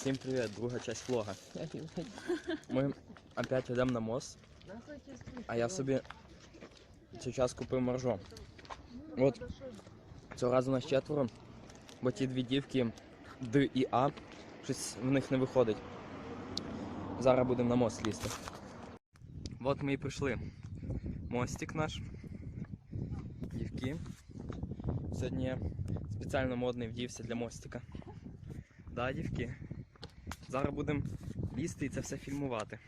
Всім привіт, друга часть влога. Ми опять йдемо на мост, а я собі зараз купив моржо. От цього разу нас четверо, бо ті дві дівки Д і А, щось в них не виходить. Зараз будемо на мост лізти. От ми і прийшли. Мостик наш. Дівки. Сьогодні я спеціально модний вдівся для мостика. Да, дівки? Зараз будемо лізти і це все фільмувати.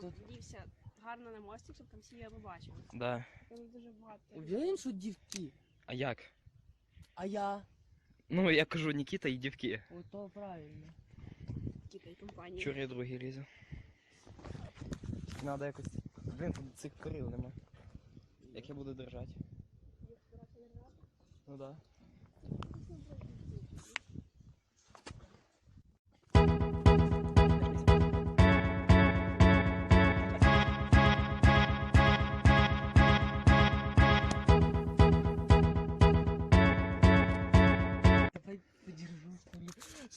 Тут- вдівся гарно на мостик, щоб там всі його побачили. Да. Там дуже багато. Уверен, що дівки? А як? А я? Ну, я кажу Нікіта і дівки. Ото правильно. Кіта і компанії. Чур я другий лізу. Надо якось. Блін, тут цих корил нема. Як я буду держати? Ну да.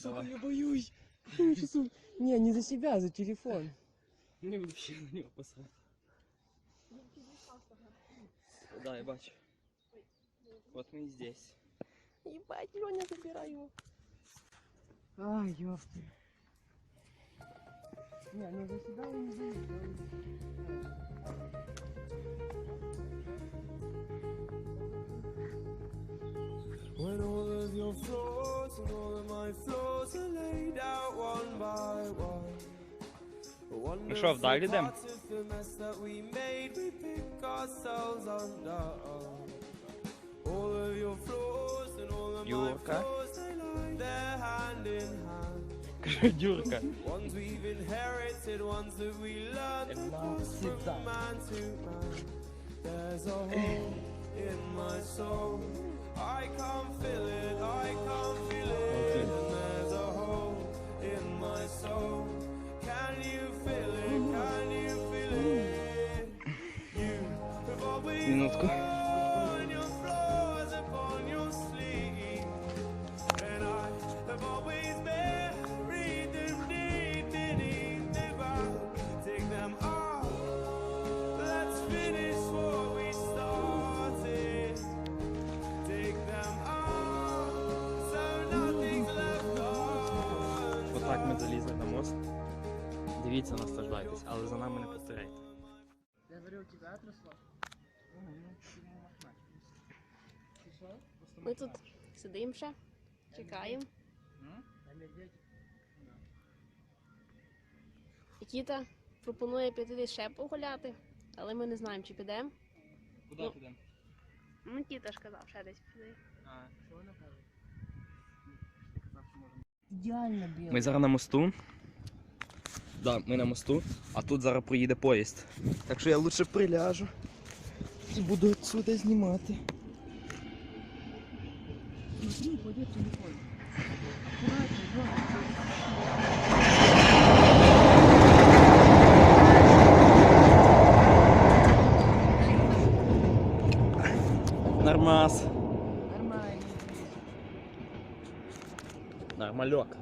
Сука, я боюсь. Не, не за себя, за телефон. Не вообще на нього посрати. Да, я бачу. Вот мы и здесь. Ебать, Лёня, забирай его. Ай, ёпты. Не, ну за себя он не заезжал. When all of your flaws and all of my flaws are laid out one by one. You should have died them. The mess that we made, we pick ourselves under. All of your flaws and all of Jurka. flaws, they lie there hand in hand. Jurka. ones we've inherited, ones that we learned, from man to man. There's a in my soul. I can't feel it, I can't feel it. And there's a hole in my soul. Can you feel it? Mm-hmm. Can you feel it? Mm-hmm. You have always Дивіться, наслаждайтесь, але за нами не повторяйте. Я говорю, у тебя отросло? Ми тут сидимо ще, чекаємо. І Кіта пропонує піти ще погуляти, але ми не знаємо, чи підемо. Куди Ну. підемо? Ну, Кіта ж казав, ще десь піде. Идеально белый. Ми зараз на мосту. Да, ми на мосту, а тут зараз проїде поїзд. Так що я лучше приляжу і буду отсюда знімати. Нормас. Нормально. Нормальок.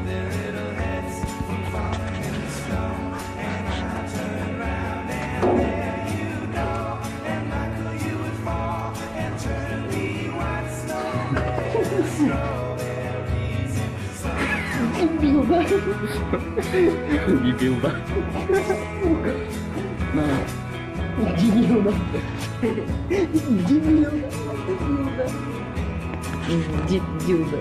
Дебіл, да? Дебил, да. Дебил. Дебил, да.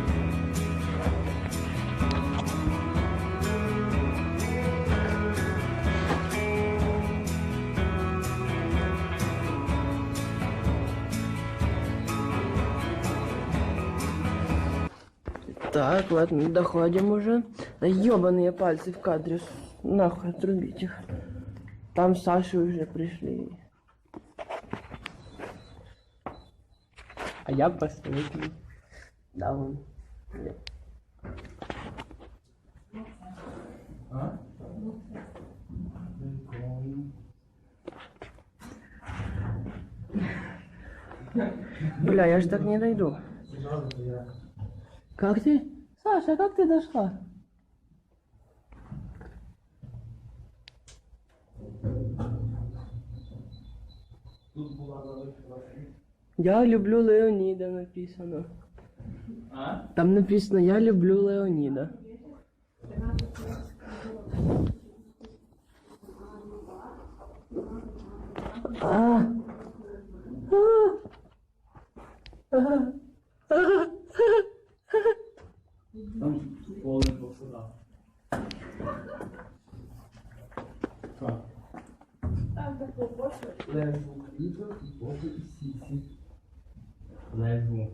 Так, ладно, доходим уже. Да ебаные пальцы в кадре. Нахуй отрубить их. Там Саши уже пришли. А я последний. Да, он. Бля, я же так не дойду. Как ты? Саша, как ты дошла? Я люблю Леоніда написано. А? Там написано Я люблю Леоніда. А. А. А. Там повний посуда. Лежу, хліба, боби і сісі. Лежу.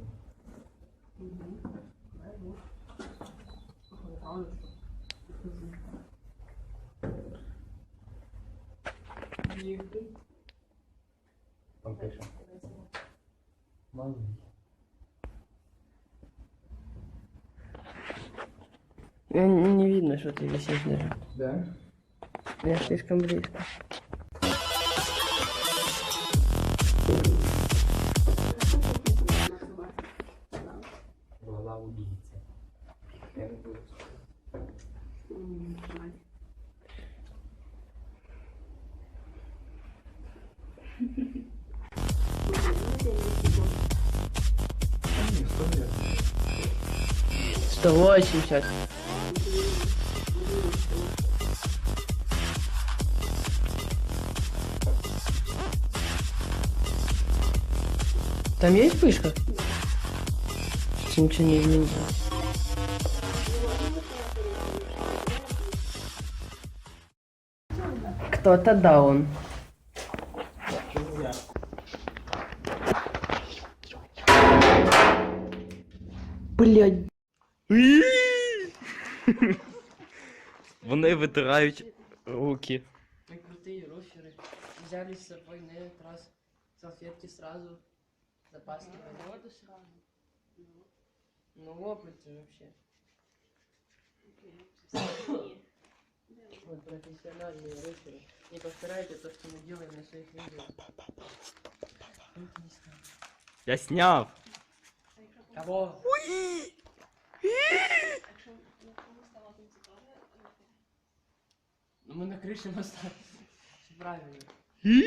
Там пише. Малий. Не, не видно, что ты висишь даже. Да? Я слишком близко. 180. Там есть вспышка? Что ничего не изменилось. Кто-то даун. Вони витирають руки. Мы крутые руферы. Взяли с собой на этот раз салфетки сразу. Запаскивали. Воду сразу. Ну, опыт же вообще. Вот профессиональные руферы. Не повторяйте то, что мы делаем на своих видео. Ну, ты не знаю. Я сняв. Кого? Ну мы на крыше моста. Правильно. Сейчас,